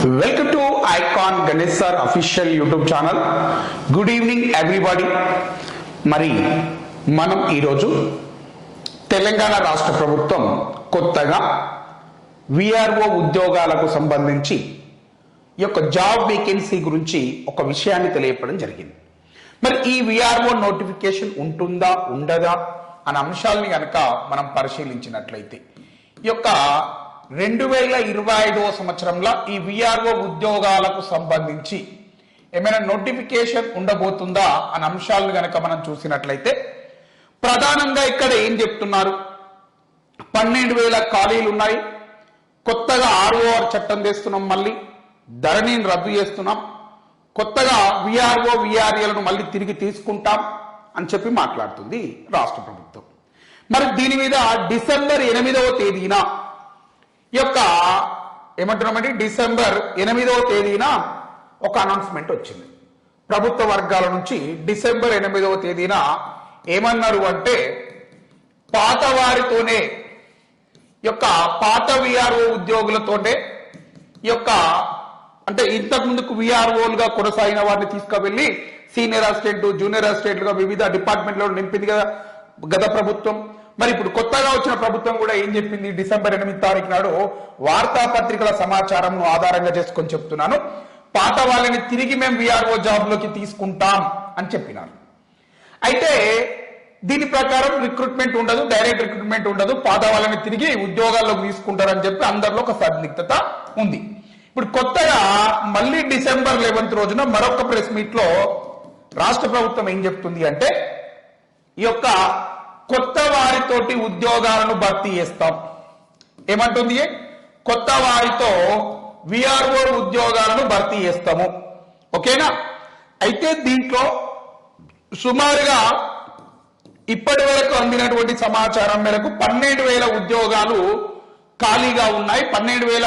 Welcome to icon Ganesh sir official YouTube channel good evening everybody మరి మనం ఈరోజు తెలంగాణ రాష్ట్ర ప్రభుత్వం కొత్తగా విఆర్ఓ ఉద్యోగాలకు సంబంధించి ఈ యొక్క జాబ్ వేకెన్సీ గురించి ఒక విషయాన్ని తెలియపడం జరిగింది. మరి ఈ విఆర్ఓ నోటిఫికేషన్ ఉంటుందా ఉండదా అనే అంశాలని కనుక మనం పరిశీలించినట్లయితే ఈ యొక్క రెండు వేల ఇరవై ఐదవ సంవత్సరంలో ఈ విఆర్ఓ ఉద్యోగాలకు సంబంధించి ఏమైనా నోటిఫికేషన్ ఉండబోతుందా అనే అంశాలను కనుక మనం చూసినట్లయితే ప్రధానంగా ఇక్కడ ఏం చెప్తున్నారు? పన్నెండు వేల ఖాళీలు ఉన్నాయి. కొత్తగా ఆర్ఓఆర్ చట్టం తెస్తున్నాం మళ్ళీ. ధరణిని రద్దు చేస్తున్నాం. కొత్తగా విఆర్ఓ విఆర్ఏలను మళ్ళీ తిరిగి తీసుకుంటాం అని చెప్పి మాట్లాడుతుంది రాష్ట్ర ప్రభుత్వం. మరి దీని మీద డిసెంబర్ ఎనిమిదవ తేదీన యొక్క ఏమంటున్నామండి డిసెంబర్ ఎనిమిదవ తేదీన ఒక అనౌన్స్మెంట్ వచ్చింది. ప్రభుత్వ వర్గాల నుంచి డిసెంబర్ ఎనిమిదవ తేదీన ఏమన్నారు అంటే పాత వారితోనే యొక్క పాత విఆర్ఓ ఉద్యోగులతోనే యొక్క అంటే ఇంతకు ముందుకు విఆర్ఓలుగా కొనసాగిన వారిని తీసుకువెళ్ళి సీనియర్ అసిస్టెంట్ జూనియర్ అసిస్టెంట్లుగా వివిధ డిపార్ట్మెంట్లో నింపింది కదా గత ప్రభుత్వం. మరి ఇప్పుడు కొత్తగా వచ్చిన ప్రభుత్వం కూడా ఏం చెప్పింది? డిసెంబర్ ఎనిమిది తారీఖు నాడు వార్తాపత్రికల సమాచారం ఆధారంగా చేసుకొని చెప్తున్నాను. పాత వాళ్ళని తిరిగి మేము విఆర్ఓ జాబ్లోకి తీసుకుంటాం అని చెప్పినారు. అయితే దీని ప్రకారం రిక్రూట్మెంట్ ఉండదు డైరెక్ట్ రిక్రూట్మెంట్ ఉండదు. పాత వాళ్ళని తిరిగి ఉద్యోగాల్లోకి తీసుకుంటారని చెప్పి అందరిలో ఒక సందిగ్ధత ఉంది. ఇప్పుడు కొత్తగా మళ్ళీ డిసెంబర్ లెవెన్త్ రోజున మరొక ప్రెస్ మీట్లో రాష్ట్ర ప్రభుత్వం ఏం చెప్తుంది అంటే ఈ యొక్క కొత్త వారితోటి ఉద్యోగాలను భర్తీ చేస్తాం. ఏమంటుంది? కొత్త వారితో విఆర్ఓ ఉద్యోగాలను భర్తీ చేస్తాము. ఓకేనా? అయితే దీంట్లో సుమారుగా ఇప్పటి వరకు అందినటువంటి సమాచారం మేరకు పన్నెండు వేల ఉద్యోగాలు ఖాళీగా ఉన్నాయి. పన్నెండు వేల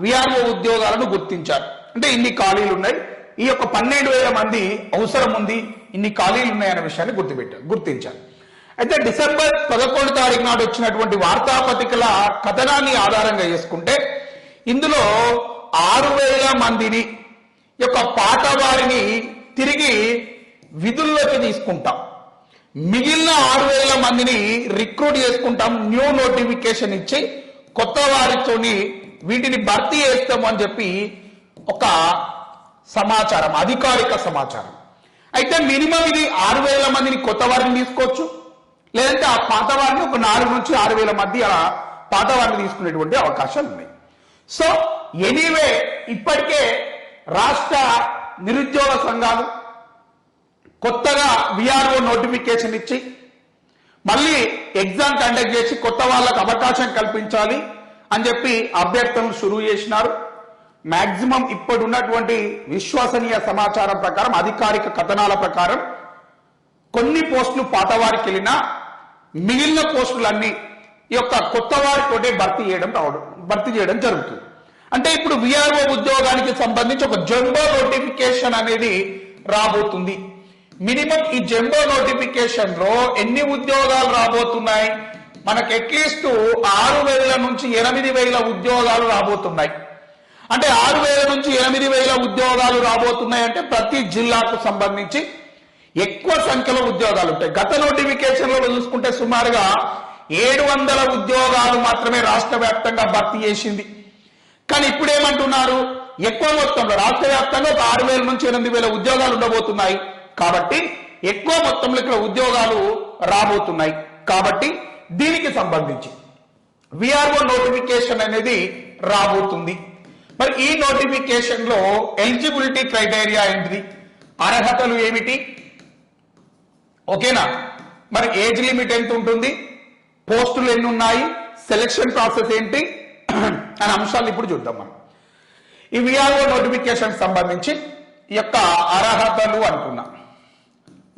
విఆర్ఓ ఉద్యోగాలను గుర్తించారు. అంటే ఇన్ని ఖాళీలు ఉన్నాయి. ఈ యొక్క పన్నెండు వేల మంది అవసరం ఉంది. ఇన్ని ఖాళీలు ఉన్నాయనే విషయాన్ని గుర్తుపెట్టారు గుర్తించారు. అయితే డిసెంబర్ పదకొండు తారీఖు నాడు వచ్చినటువంటి వార్తాపత్రికల కథనాన్ని ఆధారంగా చేసుకుంటే ఇందులో ఆరు వేల మందిని యొక్క పాట వారిని తిరిగి విధుల్లోకి తీసుకుంటాం. మిగిలిన ఆరు వేల మందిని రిక్రూట్ చేసుకుంటాం న్యూ నోటిఫికేషన్ ఇచ్చి కొత్త వారితోని వీటిని భర్తీ చేస్తాము అని చెప్పి ఒక సమాచారం అధికారిక సమాచారం. అయితే మినిమం ఇది ఆరు వేల మందిని కొత్త వారిని తీసుకోవచ్చు. లేదంటే ఆ పాతవారిని ఒక నాలుగు నుంచి ఆరు వేల మధ్య పాతవారిని తీసుకునేటువంటి అవకాశాలు ఉన్నాయి. సో ఎనీవే ఇప్పటికే రాష్ట్ర నిరుద్యోగ సంఘాలు కొత్తగా విఆర్ఓ నోటిఫికేషన్ ఇచ్చి మళ్ళీ ఎగ్జామ్ కండక్ట్ చేసి కొత్త వాళ్ళకు అవకాశం కల్పించాలి అని చెప్పి అభ్యర్థనలు షురూ చేసినారు. మాక్సిమం ఇప్పుడు ఉన్నటువంటి విశ్వసనీయ సమాచారం ప్రకారం అధికారిక కథనాల ప్రకారం కొన్ని పోస్టులు పాతవారికి వెళ్ళినా మిగిలిన పోస్టులన్నీ ఈ యొక్క కొత్త వారితోటే భర్తీ చేయడం రావడం భర్తీ చేయడం జరుగుతుంది. అంటే ఇప్పుడు విఆర్ఓ ఉద్యోగానికి సంబంధించి ఒక జంబో నోటిఫికేషన్ అనేది రాబోతుంది. మినిమం ఈ జంబో నోటిఫికేషన్లో ఎన్ని ఉద్యోగాలు రాబోతున్నాయి? మనకు అట్లీస్ట్ ఆరు వేల నుంచి ఎనిమిది వేల ఉద్యోగాలు రాబోతున్నాయి. అంటే ఆరు వేల నుంచి ఎనిమిది వేల ఉద్యోగాలు రాబోతున్నాయి అంటే ప్రతి జిల్లాకు సంబంధించి ఎక్కువ సంఖ్యలో ఉద్యోగాలు ఉంటాయి గత నోటిఫికేషన్లో చూసుకుంటే సుమారుగా ఏడు వందల ఉద్యోగాలు మాత్రమే రాష్ట్ర వ్యాప్తంగా భర్తీ చేసింది. కానీ ఇప్పుడు ఏమంటున్నారు ఎక్కువ మొత్తంలో రాష్ట్ర వ్యాప్తంగా ఒక ఆరు వేల నుంచి ఎనిమిది వేల ఉద్యోగాలు ఉండబోతున్నాయి. కాబట్టి ఎక్కువ మొత్తంలో ఇక్కడ ఉద్యోగాలు రాబోతున్నాయి. కాబట్టి దీనికి సంబంధించి విఆర్ఓ నోటిఫికేషన్ అనేది రాబోతుంది. మరి ఈ నోటిఫికేషన్లో ఎలిజిబిలిటీ క్రైటీరియా ఏంటిది అర్హతలు ఏమిటి? ఓకేనా? మరి ఏజ్ లిమిట్ ఎంత ఉంటుంది పోస్టులు ఎన్ని ఉన్నాయి సెలక్షన్ ప్రాసెస్ ఏంటి? అనే అంశాలు ఇప్పుడు చూద్దాం మనం. ఈ విఆర్ఓ నోటిఫికేషన్ సంబంధించి ఈ యొక్క అర్హతలు అనుకున్నా.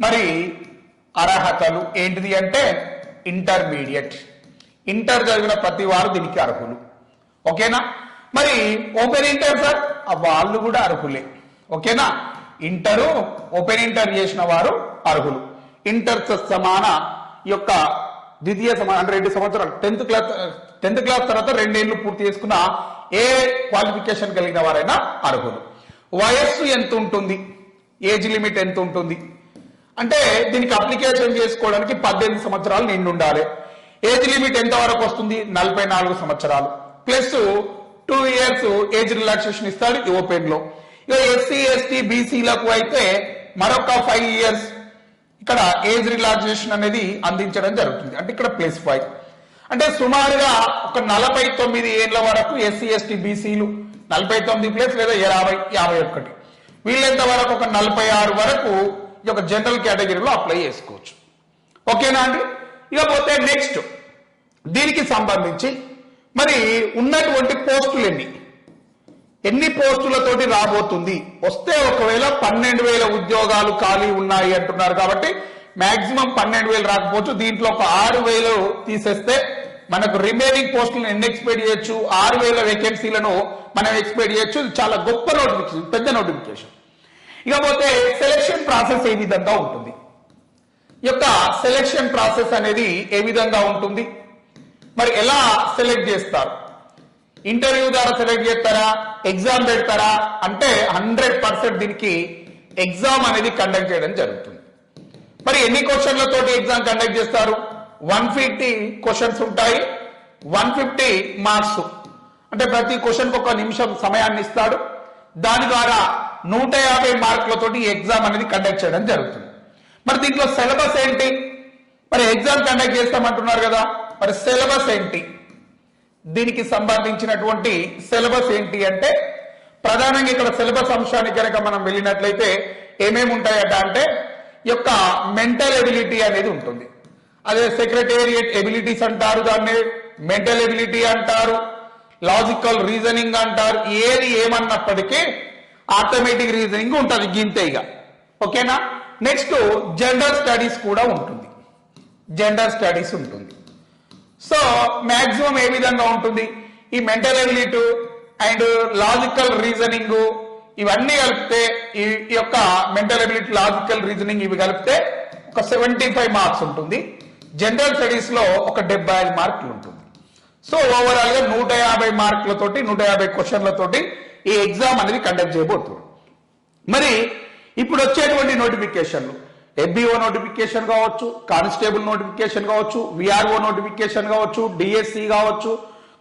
మరి అర్హతలు ఏంటిది అంటే ఇంటర్మీడియట్. ఇంటర్ చదివిన ప్రతి వారు దీనికి అర్హులు. ఓకేనా? మరి ఓపెన్ ఇంటర్ సార్? వాళ్ళు కూడా అర్హులే. ఓకేనా? ఇంటరు ఓపెన్ ఇంటర్ చేసిన వారు అర్హులు. ఇంటర్ సమాన యొక్క ద్వితీయ సమాన అంటే రెండు సంవత్సరాలు. టెన్త్ క్లాస్ టెన్త్ క్లాస్ తర్వాత రెండేళ్ళు పూర్తి చేసుకున్న ఏ క్వాలిఫికేషన్ కలిగిన వారైనా అర్హులు. వయస్సు ఎంత ఉంటుంది ఏజ్ లిమిట్ ఎంత ఉంటుంది అంటే దీనికి అప్లికేషన్ చేసుకోవడానికి పద్దెనిమిది సంవత్సరాలు నిండుండాలి. ఏజ్ లిమిట్ ఎంత వరకు వస్తుంది? నలభై నాలుగు సంవత్సరాలు. Plus two years age relaxation ఇస్తాడు ఈ ఓపెన్లో ఇక ఎస్సీ ఎస్టీ బీసీలకు అయితే మరొక ఫైవ్ ఇయర్స్ ఇక్కడ ఏజ్ రిలాక్సేషన్ అనేది అందించడం జరుగుతుంది. అంటే ఇక్కడ ప్లస్ ఫైవ్ అంటే సుమారుగా ఒక నలభై తొమ్మిది ఏళ్ళ వరకు ఎస్సీ ఎస్టీ బీసీలు నలభై తొమ్మిది ప్లస్ లేదా యాభై యాభై ఒకటి వీళ్ళెంత వరకు ఒక నలభై ఆరు వరకు ఈ యొక్క జనరల్ కేటగిరీలో అప్లై చేసుకోవచ్చు. ఓకేనా అండి? ఇకపోతే నెక్స్ట్ దీనికి సంబంధించి మరి ఉన్నటువంటి పోస్టులు ఎన్ని? ఎన్ని పోస్టులతోటి రాబోతుంది? వస్తే ఒకవేళ పన్నెండు వేల ఉద్యోగాలు ఖాళీ ఉన్నాయి అంటున్నారు కాబట్టి మాక్సిమం పన్నెండు వేలు రాకపోవచ్చు. దీంట్లో ఒక ఆరు వేలు తీసేస్తే మనకు రిమైనింగ్ పోస్టులను ఎన్ని ఎక్స్పెక్ట్ చేయొచ్చు? ఆరు వేల వేకెన్సీలను మనం ఎక్స్పెక్ట్ చేయొచ్చు. ఇది చాలా గొప్ప నోటిఫికేషన్ పెద్ద నోటిఫికేషన్ ఇకపోతే సెలక్షన్ ప్రాసెస్ ఏ విధంగా ఉంటుంది? ఈ యొక్క సెలక్షన్ ప్రాసెస్ అనేది ఏ విధంగా ఉంటుంది? మరి ఎలా సెలెక్ట్ చేస్తారు? ఇంటర్వ్యూ ద్వారా సెలెక్ట్ చేస్తారా? ఎగ్జామ్ పెడతారా? అంటే హండ్రెడ్ పర్సెంట్ దీనికి ఎగ్జామ్ అనేది కండక్ట్ చేయడం జరుగుతుంది. మరి ఎన్ని క్వశ్చన్లతోటి ఎగ్జామ్ కండక్ట్ చేస్తారు? వన్ ఫిఫ్టీ క్వశ్చన్స్ ఉంటాయి. One fifty marks. అంటే ప్రతి క్వశ్చన్ ఒక నిమిషం సమయాన్ని ఇస్తాడు. దాని ద్వారా నూట యాభై మార్కులతోటి ఎగ్జామ్ అనేది కండక్ట్ చేయడం జరుగుతుంది. మరి దీంట్లో సిలబస్ ఏంటి? మరి ఎగ్జామ్ కండక్ట్ చేస్తామంటున్నారు కదా. మరి సిలబస్ ఏంటి? దీనికి సంబంధించినటువంటి సిలబస్ ఏంటి అంటే ప్రధానంగా ఇక్కడ సిలబస్ అంశానికి కనుక మనం వెళ్ళినట్లయితే ఏమేమి ఉంటాయట అంటే ఈ యొక్క మెంటల్ ఎబిలిటీ అనేది ఉంటుంది. అదే సెక్రటేరియట్ ఎబిలిటీస్ అంటారు దాన్ని మెంటల్ ఎబిలిటీ అంటారు లాజికల్ రీజనింగ్ అంటారు ఏది ఏమన్నప్పటికీ ఆటోమేటిక్ రీజనింగ్ ఉంటుంది గింతే ఇక. ఓకేనా? నెక్స్ట్ జెండర్ స్టడీస్ కూడా ఉంటుంది. జెండర్ స్టడీస్ ఉంటుంది. సో మాక్సిమం ఏ విధంగా ఉంటుంది? ఈ mental ability and logical reasoning ఇవన్నీ కలిపితే ఈ ఈ యొక్క మెంటల్ ఎబిలిటీ లాజికల్ రీజనింగ్ ఇవి కలిపితే ఒక సెవెంటీ ఫైవ్ మార్క్స్ ఉంటుంది. జనరల్ స్టడీస్లో ఒక డెబ్బై ఐదు మార్కులు ఉంటుంది. సో ఓవరాల్గా నూట యాభై మార్కులతోటి నూట యాభై క్వశ్చన్లతోటి ఈ ఎగ్జామ్ అనేది కండక్ట్ చేయబోతుంది. మరి ఇప్పుడు వచ్చేటువంటి నోటిఫికేషన్లు ఎఫ్బిఓ నోటిఫికేషన్ కావచ్చు కానిస్టేబుల్ నోటిఫికేషన్ కావచ్చు విఆర్ఓ నోటిఫికేషన్ కావచ్చు డిఎస్సి కావచ్చు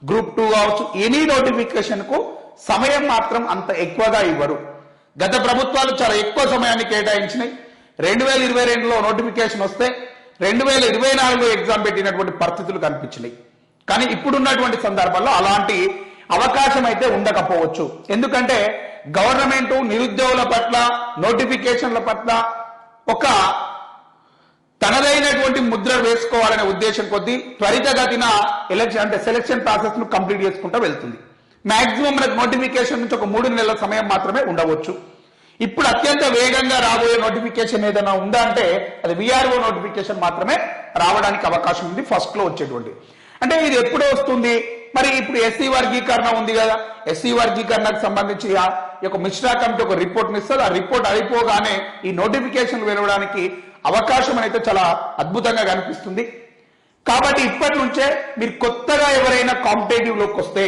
గ్రూప్ టూ కావచ్చు ఎనీ నోటిఫికేషన్కు సమయం మాత్రం అంత ఎక్కువగా ఇవ్వరు. గత ప్రభుత్వాలు చాలా ఎక్కువ సమయాన్ని కేటాయించినాయి. రెండు వేల ఇరవై రెండులో నోటిఫికేషన్ వస్తే రెండు వేల ఇరవై నాలుగులో ఎగ్జామ్ పెట్టినటువంటి పరిస్థితులు కనిపించినాయి. కానీ ఇప్పుడున్నటువంటి సందర్భంలో అలాంటి అవకాశం అయితే ఉండకపోవచ్చు. ఎందుకంటే గవర్నమెంట్ నిరుద్యోగుల పట్ల నోటిఫికేషన్ల పట్ల ఒక తనదైనటువంటి ముద్ర వేసుకోవాలనే ఉద్దేశం కొద్దీ త్వరితగతిన ఎలక్షన్ అంటే సెలక్షన్ ప్రాసెస్ను కంప్లీట్ చేసుకుంటూ వెళ్తుంది. మాక్సిమం మనకు నోటిఫికేషన్ నుంచి ఒక మూడు నెలల సమయం మాత్రమే ఉండవచ్చు. ఇప్పుడు అత్యంత వేగంగా రాబోయే నోటిఫికేషన్ ఏదైనా ఉందా అంటే అది విఆర్ఓ నోటిఫికేషన్ మాత్రమే రావడానికి అవకాశం ఉంది ఫస్ట్లో వచ్చేటువంటి. అంటే ఇది ఎప్పుడు వస్తుంది? మరి ఇప్పుడు ఎస్సీ వర్గీకరణ ఉంది కదా. ఎస్సీ వర్గీకరణకు సంబంధించి ఆ యొక్క మిశ్రా కమిటీ ఒక రిపోర్ట్ ఇస్తారు ఆ రిపోర్ట్ అయిపోగానే ఈ నోటిఫికేషన్ వెలవడానికి అవకాశం అయితే చాలా అద్భుతంగా కనిపిస్తుంది. కాబట్టి ఇప్పటి నుంచే మీరు కొత్తగా ఎవరైనా కాంపిటేటివ్లోకి వస్తే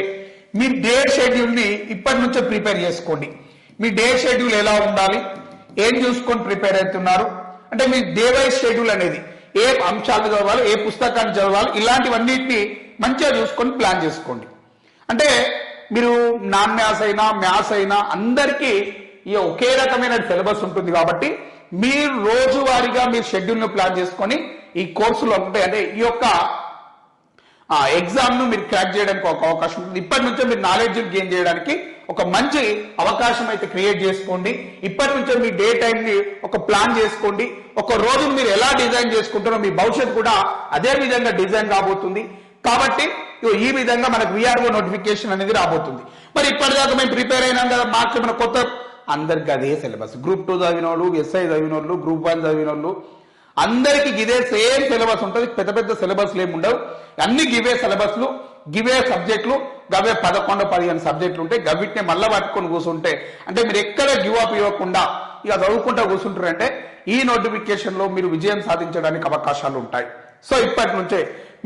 మీ డే షెడ్యూల్ని ఇప్పటి నుంచే ప్రిపేర్ చేసుకోండి. మీ డే షెడ్యూల్ ఎలా ఉండాలి? ఏం చూసుకొని ప్రిపేర్ అవుతున్నారు? అంటే మీ డే వైజ్ షెడ్యూల్ అనేది ఏ అంశాలు చదవాలి ఏ పుస్తకాన్ని చదవాలి ఇలాంటివన్నిటిని మంచిగా చూసుకొని ప్లాన్ చేసుకోండి. అంటే మీరు నాన్ మ్యాథ్స్ అయినా మ్యాథ్స్ అయినా అందరికీ ఈ ఒకే రకమైన సిలబస్ ఉంటుంది కాబట్టి మీరు రోజువారీగా మీ షెడ్యూల్ను ప్లాన్ చేసుకొని ఈ కోర్సులో ఉంటాయి అంటే ఈ యొక్క ఆ మీరు క్రాక్ చేయడానికి ఒక అవకాశం ఉంటుంది. ఇప్పటి నుంచే మీరు నాలెడ్జ్ గెయిన్ చేయడానికి ఒక మంచి అవకాశం అయితే క్రియేట్ చేసుకోండి. ఇప్పటి నుంచే మీ డే టైంని ఒక ప్లాన్ చేసుకోండి. ఒక రోజు మీరు ఎలా డిజైన్ చేసుకుంటారో మీ భవిష్యత్తు కూడా అదే విధంగా డిజైన్ కాబోతుంది. కాబట్టి ఈ విధంగా మనకు విఆర్ఓ నోటిఫికేషన్ అనేది రాబోతుంది. మరి ఇప్పటిదాకా మేము ప్రిపేర్ అయినాం కదా మాకు మన కొత్త? అందరికి అదే సిలబస్ గ్రూప్ టూ చదివిన వాళ్ళు ఎస్ఐ చదివిన వాళ్ళు గ్రూప్ వన్ చదివిన వాళ్ళు అందరికి ఇదే సేమ్ సిలబస్ ఉంటుంది. పెద్ద పెద్ద సిలబస్లు ఏమి ఉండవు. అన్ని గివే సిలబస్లు గివే సబ్జెక్టులు గవే పదకొండు పదిహేను సబ్జెక్టులు ఉంటాయి గవిటిని మళ్ళీ పట్టుకొని కూర్చుంటే అంటే మీరు ఎక్కడ గివ్ అప్ ఇవ్వకుండా ఇక చదువుకుంటా కూర్చుంటారంటే ఈ నోటిఫికేషన్లో మీరు విజయం సాధించడానికి అవకాశాలు ఉంటాయి. సో ఇప్పటి నుంచే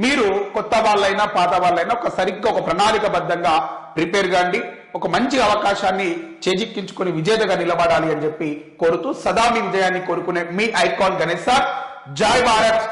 మీరు కొత్త వాళ్ళైనా పాత వాళ్ళైనా ఒక సరిగ్గా ఒక ప్రణాళికబద్ధంగా ప్రిపేర్ కాండి. ఒక మంచి అవకాశాన్ని చేజిక్కించుకొని విజేతగా నిలబడాలి అని చెప్పి కోరుతూ సదా మీ విజయాన్ని కోరుకునే మీ ఐకాన్ గణేష్ సార్. జై భారత్!